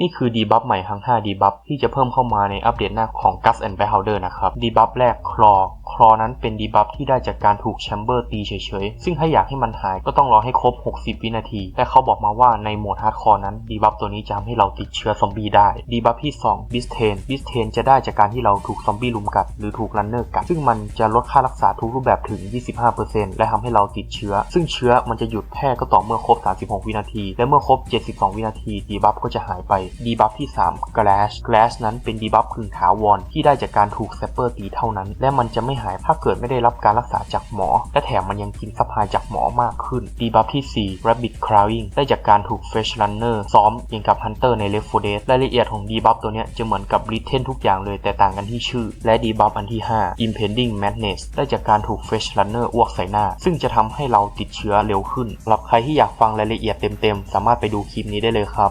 นี่คือดีบัฟใหม่ทั้ง 5 ดีบัฟที่จะเพิ่มเข้ามาในอัปเดตหน้าของ Gus and Beholder นะครับ ดีบัฟแรกคลอ คลอนั้นเป็นดีบัฟที่ได้จากการถูกแชมเบอร์ตีเฉยๆ ซึ่งถ้าอยากให้มันหายก็ต้องรอให้ครบ 60 วินาทีแต่เขาบอกมาว่าในโหมดฮาร์ดคอร์นั้น ดีบัฟตัวนี้จะทำให้เราติดเชื้อซอมบี้ได้ ดีบัฟที่2บิสเทนบิสเทนจะได้จากการที่เราถูกซอมบี้ลุมกัด หรือถูกรันเนอร์กัด ซึ่งมันจะลดค่ารักษาทุกรูปแบบถึง 25%และทำให้เราติดเชื้อ ซึ่งเชื้อมันจะหยุดแพร่ก็ต่อเมื่อครบ 36 วินาที และเมื่อครบ 72 วินาที ดีบัฟก็จะหายไปดีบัฟที่ 3 Glass Glass นั้นเป็นดีบัฟพึงถาวรที่ได้จากการถูกแซปเปอร์ตีเท่านั้น และมันจะไม่หายถ้าเกิดไม่ได้รับการรักษาจากหมอ และแถมมันยังกินซัพพลายจากหมอมากขึ้นดีบัฟที่ 4 Rabbit Crowing ได้จากการถูก Fresh Runner ซ้อมอย่างกับ Hunter ใน Left 4 Dead รายละเอียดของดีบัฟตัวนี้จะเหมือนกับ Written ทุกอย่างเลยแต่ต่างกันที่ชื่อ และดีบัฟอันที่ 5 Impending Madness ได้จากการถูก Fresh Runner อ้วกใส่หน้า ซึ่งจะทำให้เราติดเชื้อเร็วขึ้นสำหรับใครที่อยากฟังรายละเอียดเต็มๆ สามารถไปดูคลิปนี้ได้เลยครับ